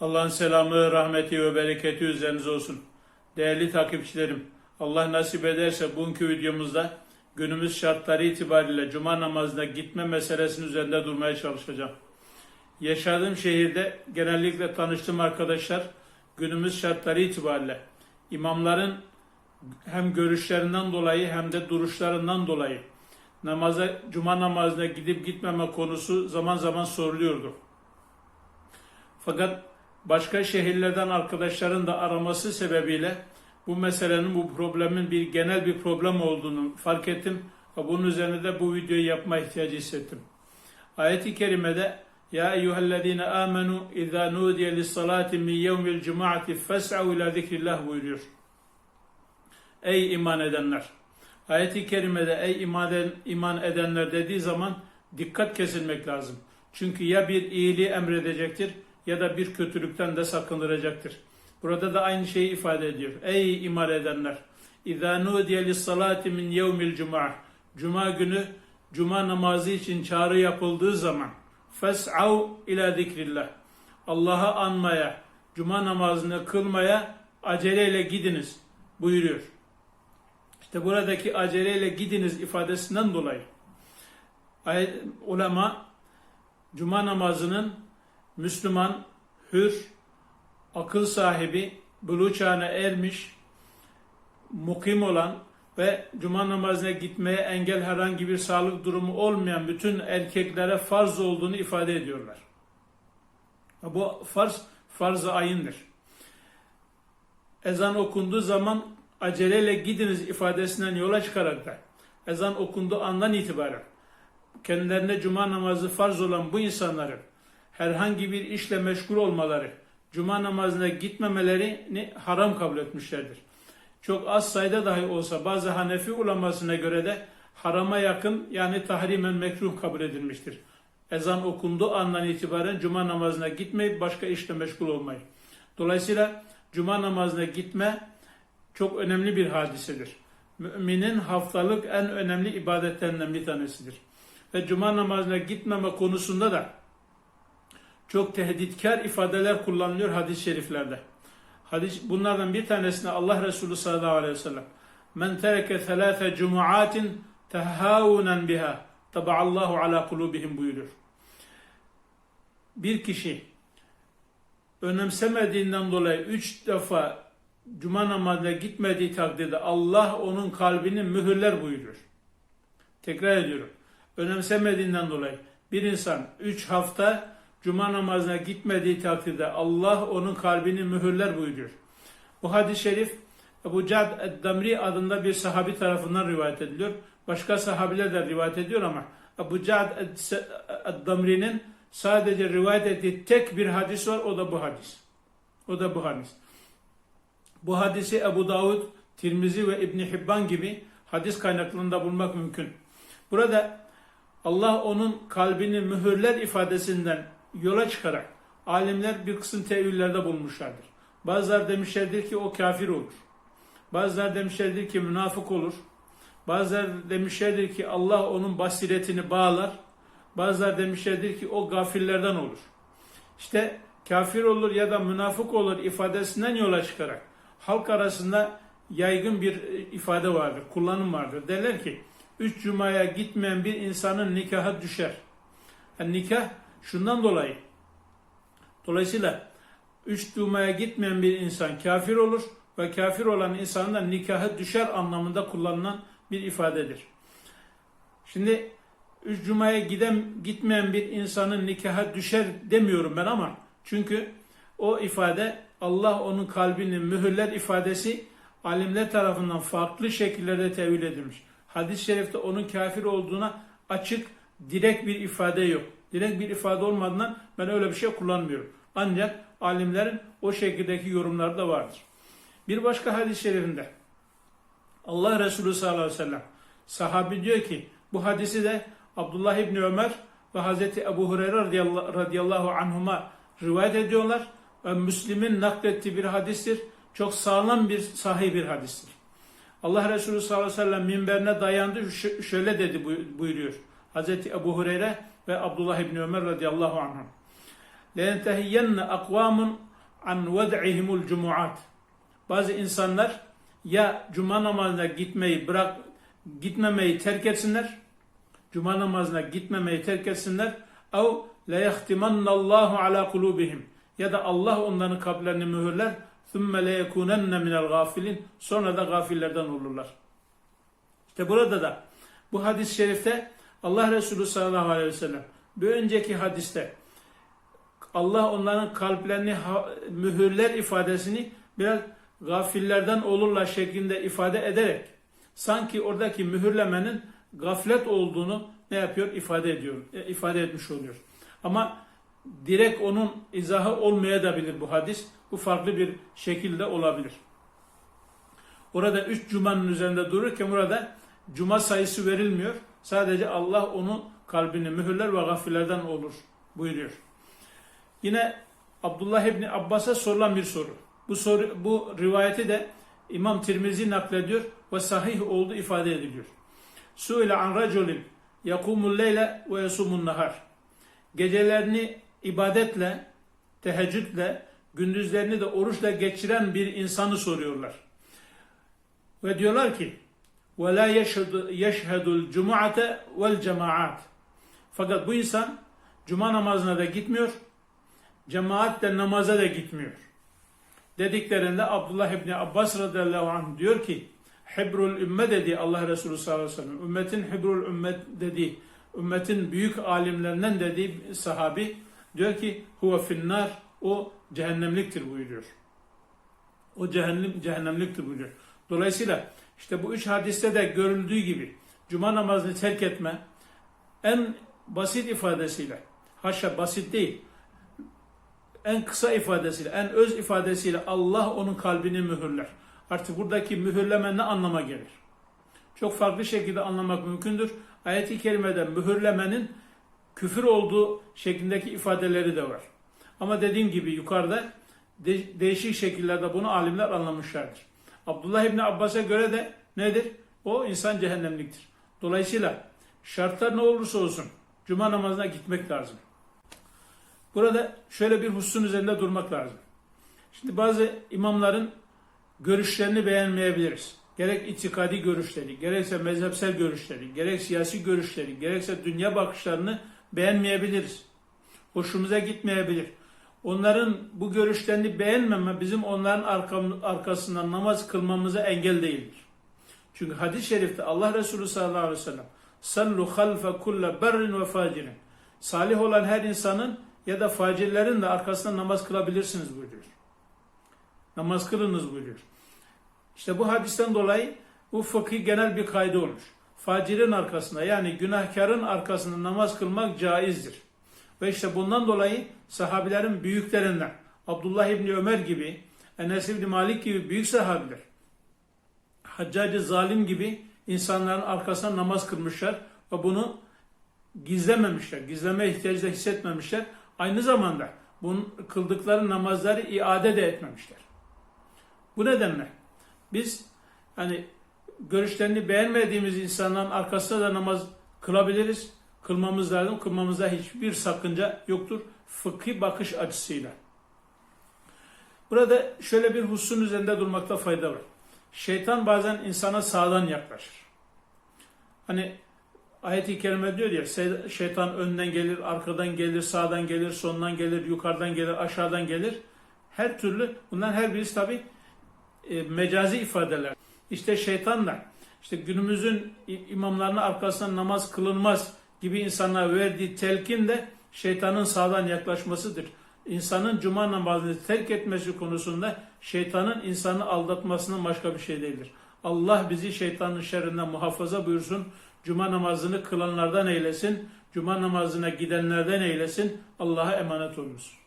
Allah'ın selamı, rahmeti ve bereketi üzerinize olsun. Değerli takipçilerim, Allah nasip ederse bugünkü videomuzda günümüz şartları itibariyle cuma namazına gitme meselesinin üzerinde durmaya çalışacağım. Yaşadığım şehirde genellikle tanıştığım arkadaşlar günümüz şartları itibariyle imamların hem görüşlerinden dolayı hem de duruşlarından dolayı namaza, cuma namazına gidip gitmeme konusu zaman zaman soruluyordu. Fakat başka şehirlerden arkadaşların da araması sebebiyle bu meselenin, bu problemin bir genel bir problem olduğunu fark ettim ve bunun üzerine de bu videoyu yapma ihtiyacı hissettim. Ayet-i kerimede Ya eyyühellezine amenu izâ nudiye lissalâti min yevmil cuma'ati fes'av ila zikrillah buyuruyor. Ey iman edenler! Ayet-i kerimede ey iman, eden, iman edenler dediği zaman dikkat kesilmek lazım. Çünkü ya bir iyiliği emredecektir ya da bir kötülükten de sakındıracaktır. Burada da aynı şeyi ifade ediyor. Ey iman edenler! İzâ nudiye lissalâti min yevmil cum'a Cuma günü Cuma namazı için çağrı yapıldığı zaman fes'av ila zikrillah Allah'ı anmaya, Cuma namazını kılmaya aceleyle gidiniz buyuruyor. İşte buradaki aceleyle gidiniz ifadesinden dolayı ulema Cuma namazının Müslüman, hür, akıl sahibi, buluğ çağına ermiş, mukim olan ve cuma namazına gitmeye engel herhangi bir sağlık durumu olmayan bütün erkeklere farz olduğunu ifade ediyorlar. Bu farz, farz-ı ayındır. Ezan okunduğu zaman aceleyle gidiniz ifadesinden yola çıkarak da ezan okunduğu andan itibaren kendilerine cuma namazı farz olan bu insanların herhangi bir işle meşgul olmaları, cuma namazına gitmemelerini haram kabul etmişlerdir. Çok az sayıda dahi olsa bazı Hanefi ulemasına göre de harama yakın yani tahrimen mekruh kabul edilmiştir. Ezan okunduğu andan itibaren cuma namazına gitmeyip başka işle meşgul olmayı. Dolayısıyla cuma namazına gitme çok önemli bir hadisedir. Müminin haftalık en önemli ibadetlerinden bir tanesidir. Ve cuma namazına gitmeme konusunda da çok tehditkar ifadeler kullanılıyor hadis-i şeriflerde. Hadis, bunlardan bir tanesinde Allah Resulü sallallahu aleyhi ve sellem Men tereke thelâfe cumuatin tehâvunen biha taba'allahu ala kulubihim buyuruyor. Bir kişi önemsemediğinden dolayı üç defa cuma namazına gitmediği takdirde Allah onun kalbini mühürler buyuruyor. Tekrar ediyorum. Önemsemediğinden dolayı bir insan üç hafta cuma namazına gitmediği takdirde Allah onun kalbini mühürler buyuruyor. Bu hadis-i şerif Ebu Cad Eddamri adında bir sahabi tarafından rivayet ediliyor. Başka sahabiler de rivayet ediyor ama Ebu Cad Eddamri'nin sadece rivayet ettiği tek bir hadis var o da bu hadis. O da bu hadis. Bu hadisi Ebu Davud, Tirmizi ve İbni Hibban gibi hadis kaynaklarında bulmak mümkün. Burada Allah onun kalbini mühürler ifadesinden yola çıkarak alimler bir kısım tevillerde bulmuşlardır. Bazılar demişlerdir ki o kafir olur. Bazılar demişlerdir ki münafık olur. Bazılar demişlerdir ki Allah onun basiretini bağlar. Bazılar demişlerdir ki o gafillerden olur. İşte kafir olur ya da münafık olur ifadesinden yola çıkarak halk arasında yaygın bir ifade vardır, kullanım vardır. Derler ki üç cumaya gitmeyen bir insanın nikahı düşer. Yani nikah şundan dolayı. Dolayısıyla üç cumaya gitmeyen bir insan kafir olur ve kafir olan insanın da nikahı düşer anlamında kullanılan bir ifadedir. Şimdi üç cumaya giden gitmeyen bir insanın nikahı düşer demiyorum ben ama çünkü o ifade Allah onun kalbini mühürler ifadesi alimler tarafından farklı şekillerde tevil edilmiş. Hadis-i şerifte onun kafir olduğuna açık, direkt bir ifade yok. Direkt bir ifade olmadığından ben öyle bir şey kullanmıyorum. Ancak alimlerin o şekildeki yorumları da vardır. Bir başka hadis-i şerifinde Allah Resulü sallallahu aleyhi ve sellem sahabi diyor ki bu hadisi de Abdullah İbni Ömer ve Hazreti Ebu Hureyre radıyallahu anhuma rivayet ediyorlar. Ve Müslim'in naklettiği bir hadistir. Çok sağlam bir sahih bir hadistir. Allah Resulü sallallahu aleyhi ve sellem minberine dayandı şöyle dedi buyuruyor. Hazreti Ebu Hureyre ve Abdullah İbni Ömer radıyallahu anhum. لَيَنْتَهِيَنَّ اَقْوَامٌ an ved'ihimul cumuat. Bazı insanlar ya cuma namazına gitmeyi bırak gitmemeyi terk etsinler. Cuma namazına gitmemeyi terk etsinler. Ev le yahtimannallahu ala kulubihim. Ya da Allah onların kalplerini mühürler. Thumma le yekunenne minel gafilin. Sonra da gafillerden olurlar. İşte burada da bu hadis-i şerifte Allah Resulü sallallahu aleyhi ve sellem bir önceki hadiste Allah onların kalplerini mühürler ifadesini biraz gafillerden olurlar şeklinde ifade ederek sanki oradaki mühürlemenin gaflet olduğunu ne yapıyor ifade ediyor e, ifade etmiş oluyor. Ama direkt onun izahı olmayabilir bu hadis. Bu farklı bir şekilde olabilir. Orada üç cumanın üzerinde dururken burada cuma sayısı verilmiyor. Sadece Allah onun kalbini mühürler ve gafillerden olur buyuruyor. Yine Abdullah İbni Abbas'a sorulan bir soru. Bu soru bu rivayeti de İmam Tirmizi naklediyor ve sahih olduğu ifade ediliyor. Suile an raculin yakumul leyle ve yasumun nahar. Gecelerini ibadetle, teheccüdle, gündüzlerini de oruçla geçiren bir insanı soruyorlar. Ve diyorlar ki ve la yeşhedul cumuate vel cemaat. Fakat bu insan cuma namazına da gitmiyor, cemaatle namaza da gitmiyor. Dediklerinde Abdullah İbni Abbas radıyallahu anh diyor ki Hibrul ümme dedi Allah Resulü sallallahu aleyhi ve sellem. Ümmetin Hibrul ümmet dedi. Ümmetin büyük alimlerinden dediği sahabi diyor ki huve finnar o cehennemliktir buyuruyor. O cehennem, cehennemliktir buyuruyor. Dolayısıyla işte bu üç hadiste de görüldüğü gibi cuma namazını terk etme en basit ifadesiyle haşa basit değil en kısa ifadesiyle, en öz ifadesiyle Allah onun kalbini mühürler. Artık buradaki mühürleme ne anlama gelir? Çok farklı şekilde anlamak mümkündür. Ayet-i kerimede mühürlemenin küfür olduğu şeklindeki ifadeleri de var. Ama dediğim gibi yukarıda de- değişik şekillerde bunu alimler anlamışlardır. Abdullah İbni Abbas'a göre de nedir? O insan cehennemliktir. Dolayısıyla şartlar ne olursa olsun cuma namazına gitmek lazım. Burada şöyle bir hususun üzerinde durmak lazım. Şimdi bazı imamların görüşlerini beğenmeyebiliriz. Gerek itikadi görüşleri, gerekse mezhepsel görüşleri, gerek siyasi görüşleri, gerekse dünya bakışlarını beğenmeyebiliriz. Hoşumuza gitmeyebilir. Onların bu görüşlerini beğenmeme bizim onların arkam- arkasından namaz kılmamıza engel değildir. Çünkü hadis-i şerifte Allah Resulü sallallahu aleyhi ve sellem sallu halfe kulle berrin ve facirin salih olan her insanın ya da facirlerin de arkasında namaz kılabilirsiniz buyuruyor. Namaz kılınız buyuruyor. İşte bu hadisten dolayı bu fıkhi genel bir kaydı olmuş. Facirin arkasında yani günahkarın arkasında namaz kılmak caizdir. Ve işte bundan dolayı sahabilerin büyüklerinden Abdullah İbni Ömer gibi, Enes İbni Malik gibi büyük sahabiler, Haccacı Zalim gibi insanların arkasına namaz kılmışlar ve bunu gizlememişler, gizleme ihtiyacı da hissetmemişler. Aynı zamanda bunun kıldıkları namazları iade de etmemişler. Bu nedenle biz hani görüşlerini beğenmediğimiz insanların arkasında da namaz kılabiliriz. Kılmamız lazım. Kılmamızda hiçbir sakınca yoktur. Fıkhi bakış açısıyla. Burada şöyle bir hususun üzerinde durmakta fayda var. Şeytan bazen insana sağdan yaklaşır. Hani ayet-i kerime diyor ya "Se- şeytan önden gelir, arkadan gelir, sağdan gelir, sondan gelir, yukarıdan gelir, aşağıdan gelir. Her türlü bunların her birisi tabi mecazi ifadeler. İşte şeytan da işte günümüzün imamlarının arkasından namaz kılınmaz gibi insanlara verdiği telkin de şeytanın sağdan yaklaşmasıdır. İnsanın cuma namazını terk etmesi konusunda şeytanın insanı aldatmasından başka bir şey değildir. Allah bizi şeytanın şerrinden muhafaza buyursun. Cuma namazını kılanlardan eylesin. Cuma namazına gidenlerden eylesin. Allah'a emanet olunuz.